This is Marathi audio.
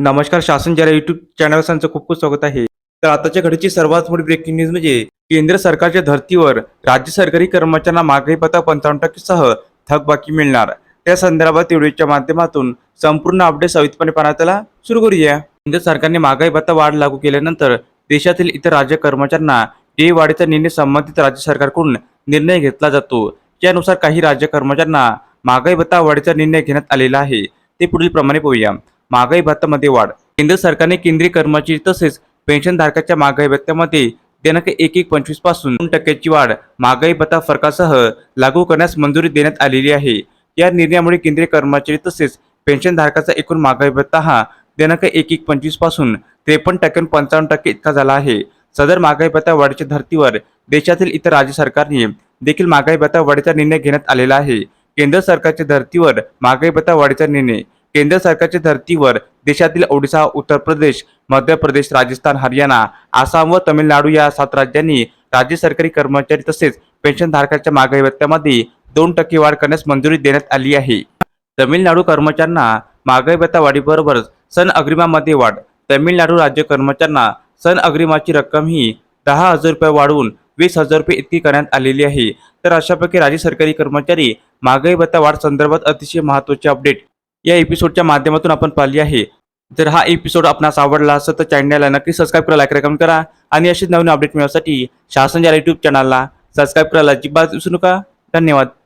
नमस्कार शासन जरा युट्यूब चॅनल खूप खूप स्वागत आहे. तर आताच्या घडीची सर्वात मोठी ब्रेकिंग न्यूज म्हणजे केंद्र सरकारच्या धर्तीवर राज्य सरकारी कर्मचाऱ्यांना मागणी पत्र पंचावन्न टक्केसह थकबाकी मिळणार. त्या संदर्भात व्हिडिओच्या माध्यमातून संपूर्ण अपडेट सविस्तरपणे पाहण्याला सुरू करूया. केंद्र सरकारने महागाई भत्ता वाढ लागू केल्यानंतर देशातील इतर राज्य कर्मचाऱ्यांना डे वाढीचा निर्णय संबंधित राज्य सरकारकडून निर्णय घेतला जातो. त्यानुसार काही राज्य कर्मचाऱ्यांना महागाई भत्ता वाढीचा निर्णय घेण्यात आलेला आहे. ते पुढील प्रमाणे पाहूया. महागाई भत्त्यामध्ये वाढ. केंद्र सरकारने केंद्रीय कर्मचारी तसेच पेन्शनधारकाच्या महागाई भत्त्यामध्ये दिनांक एक एक पंचवीसपासून दोन टक्क्याची वाढ महागाई भत्ता फरकासह लागू करण्यास मंजुरी देण्यात आलेली आहे. या निर्णयामुळे केंद्रीय कर्मचारी तसेच पेन्शनधारकाचा एकूण महागाई भत्ता हा दिनांक एक एक पंचवीसपासून त्रेपन्न टक्क्यां पंचावन्न टक्के इतका झाला आहे. सदर महागाई भत्ता वाढीच्या धर्तीवर देशातील इतर राज्य सरकारने देखील महागाई भत्ता वाढीचा निर्णय घेण्यात आलेला आहे. केंद्र सरकारच्या धर्तीवर महागाई भत्ता वाढीचा निर्णय केंद्र सरकारच्या धर्तीवर देशातील ओडिसा उत्तर प्रदेश मध्य प्रदेश राजस्थान हरियाणा आसाम व तमिळनाडू या सात राज्यांनी राज्य सरकारी कर्मचारी तसेच पेन्शनधारकाच्या महागाई भत्त्यामध्ये दोन टक्के वाढ करण्यास मंजुरी देण्यात आली आहे. तमिळनाडू कर्मचाऱ्यांना महागाई भत्ता वाढीबरोबरच सन अग्रिमामध्ये वाढ. तमिळनाडू राज्य कर्मचाऱ्यांना सन अग्रिमाची रक्कम ही दहा हजार रुपये वाढवून वीस हजार रुपये इतकी करण्यात आलेली आहे. तर अशापैकी राज्य सरकारी कर्मचारी महागाई भत्ता वाढ संदर्भात अतिशय महत्त्वाचे अपडेट या एपिसोडच्या माध्यमातून आपण पाहिली आहे. जर हा एपिसोड आपणास आवडला असेल तर चॅनलला नक्की सबस्क्राईब करा लाईक कमेंट करा आणि अशीच नवीन अपडेट मिळवण्यासाठी शासन या यूट्यूब चॅनलला सबस्क्राईब करायला अजिबात विसरू नका. धन्यवाद.